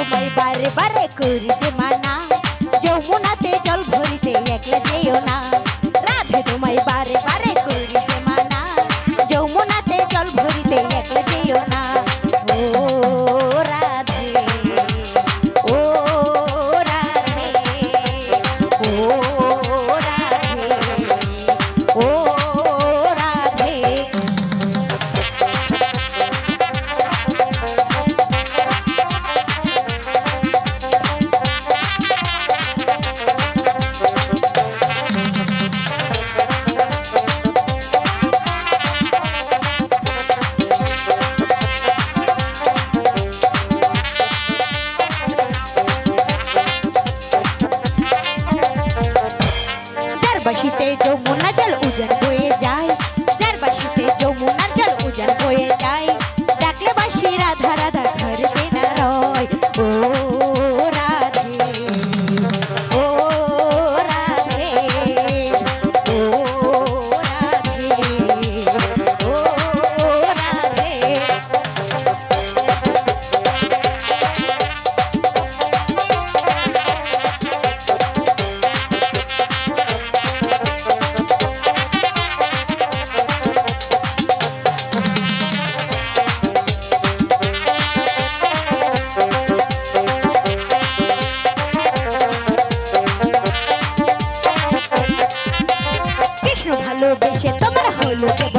তোমায় বারে বারে করিতে মানা। যমুনাতে জল ভরিতে একলা যেও না। রাধে তোমায় বারে বারে করিতে মানা। যমুনাতে জল ভরিতে একলা lo que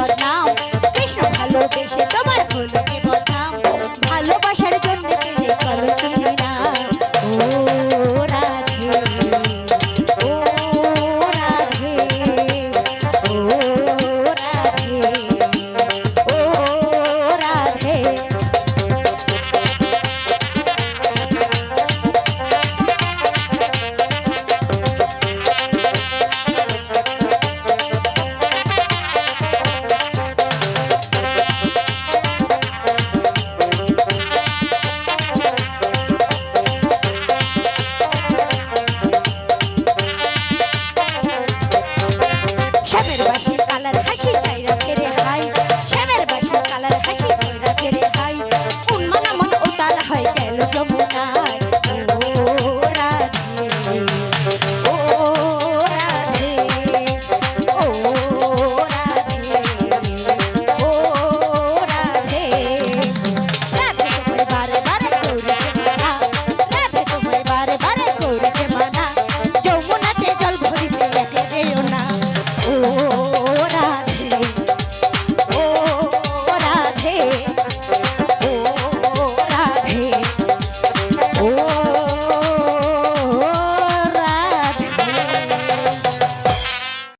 Oh.